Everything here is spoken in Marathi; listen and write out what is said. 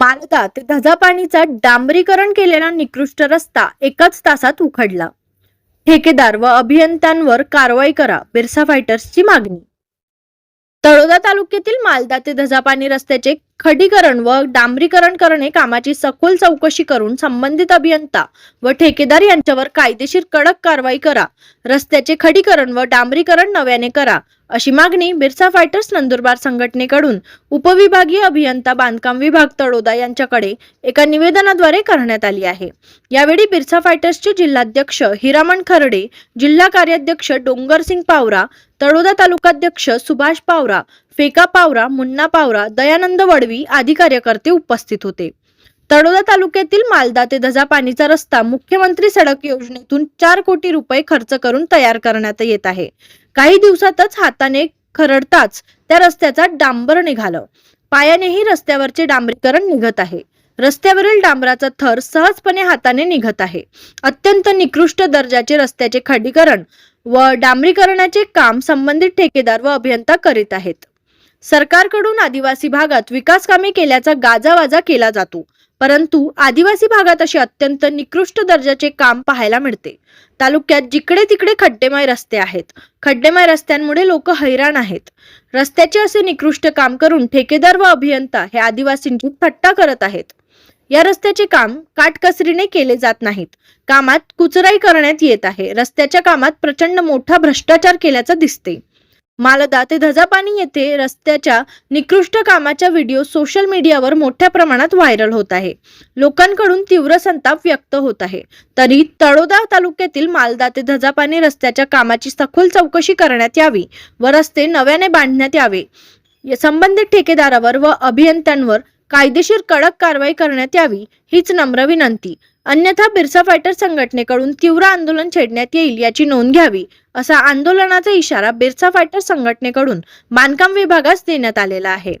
मालदा ते धजापाणीचा डांबरीकरण केलेला निकृष्ट रस्ता एकाच तासात उखडला. ठेकेदार व अभियंत्यांवर कारवाई करा बिरसा फायटर्सची मागणी तळोदा तालुक्यातील मालदा ते धजापाणी रस्त्याचे खडीकरण व डांबरीकरण करणे कामाची सखोल चौकशी करून संबंधित अभियंता व ठेकेदार यांच्यावर कायदेशीर कडक कारवाई करा. रस्त्याचे खडीकरण व डांबरीकरण नव्याने करा अशी मागणी बिरसा फायटर्स नंदुरबार संघटनेकडून उपविभागीय अभियंता बांधकाम विभाग तळोदा यांच्याकडे एका निवेदनाद्वारे करण्यात आली आहे. यावेळी बिरसा फायटर्सचे जिल्हाध्यक्ष हिरामण खर्डे जिल्हा कार्याध्यक्ष डोंगरसिंग पावरा तळोदा तालुकाध्यक्ष सुभाष पावरा फेका पावरा मुन्ना पावरा दयानंद वडवी आदी कार्यकर्ते उपस्थित होते. तळोदा तालुक्यातील मालदा ते धजा पाणीचा रस्ता मुख्यमंत्री सडक योजनेतून चार कोटी रुपये खर्च करून तयार करण्यात येत आहे. काही दिवसातच हाताने खरडताच त्या रस्त्याचा डांबर निघालं. पायानेही रस्त्यावरचे डांबरीकरण निघत आहे. रस्त्यावरील डांबराचा थर सहजपणे हाताने निघत आहे. अत्यंत निकृष्ट दर्जाचे रस्त्याचे खडीकरण व डांबरीकरणाचे काम संबंधित ठेकेदार व अभियंता करीत आहेत. सरकारकडून आदिवासी भागात विकास कामे केल्याचा गाजावाजा केला जातो. परंतु आदिवासी भागात असे अत्यंत निकृष्ट दर्जाचे काम पाहायला मिळते. तालुक्यात जिकडे तिकडे खड्डेमय रस्ते आहेत. खड्डेमय रस्त्यांमुळे लोक हैराण आहेत. रस्त्याचे असे निकृष्ट काम करून ठेकेदार व अभियंता हे आदिवासींची थट्टा करत आहेत. या रस्त्याचे काम काटकसरीने केले जात नाहीत. कामात कुचराई करण्यात येत आहे. रस्त्याच्या कामात प्रचंड मोठा भ्रष्टाचार केल्याचं दिसते. मालदा ते धजापाणी येथे रस्त्याच्या निकृष्ट कामाचा व्हिडिओ सोशल मीडियावर मोठ्या प्रमाणात व्हायरल होत आहे. लोकांकडून तीव्र संताप व्यक्त होत आहे. तरी तळोदा तालुक्यातील मालदा ते धजापाणी रस्त्याच्या कामाची सखोल चौकशी करण्यात यावी व रस्ते नव्याने बांधण्यात यावे. संबंधित ठेकेदारावर व अभियंत्यांवर कायदेशीर कडक कारवाई करण्यात यावी हीच नम्र विनंती. अन्यथा बिरसा फायटर संघटनेकडून तीव्र आंदोलन छेडण्यात येईल याची नोंद घ्यावी असा आंदोलनाचा इशारा बिरसा फायटर संघटनेकडून बांधकाम विभागास देण्यात आलेला आहे.